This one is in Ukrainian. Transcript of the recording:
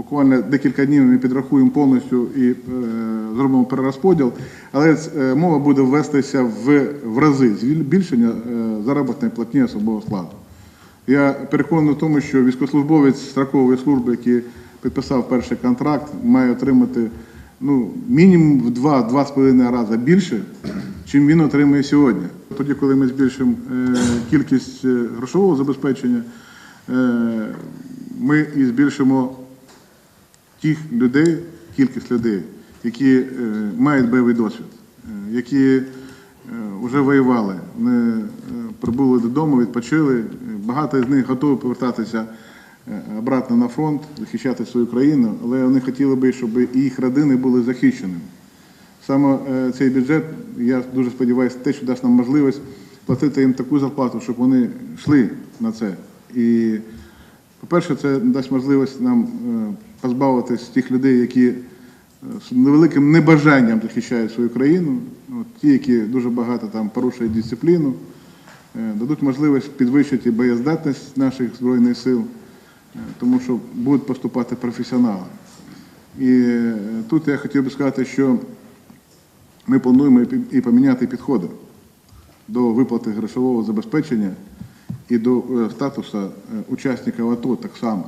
буквально декілька днів ми підрахуємо повністю і е, зробимо перерозподіл, але е, мова буде ввестися в, в рази збільшення е, заробітної платні особового складу. Я переконаний в тому, що військовослужбовець строкової служби, який підписав перший контракт, має отримати ну, мінімум в 2-2,5 рази більше, чим він отримує сьогодні. Тоді, коли ми збільшимо кількість грошового забезпечення, ми і збільшимо тих людей, кількість людей, які е, мають бойовий досвід, е, які е, вже воювали, вони е, прибули додому, відпочили. Е, Багато з них готові повертатися е, обратно на фронт, захищати свою країну, але вони хотіли би, щоб їх родини були захищеними. Саме е, цей бюджет, я дуже сподіваюся, те, що дасть нам можливість платити їм таку зарплату, щоб вони йшли на це. І, по-перше, це дасть можливість нам е, позбавитись тих людей, які е, з невеликим небажанням захищають свою країну, от, ті, які дуже багато там порушують дисципліну, е, дадуть можливість підвищити боєздатність наших Збройних сил, тому що будуть поступати професіонали. І тут я хотів би сказати, що ми плануємо і поміняти підходи до виплати грошового забезпечення і до статуса статусу е, АТО так само.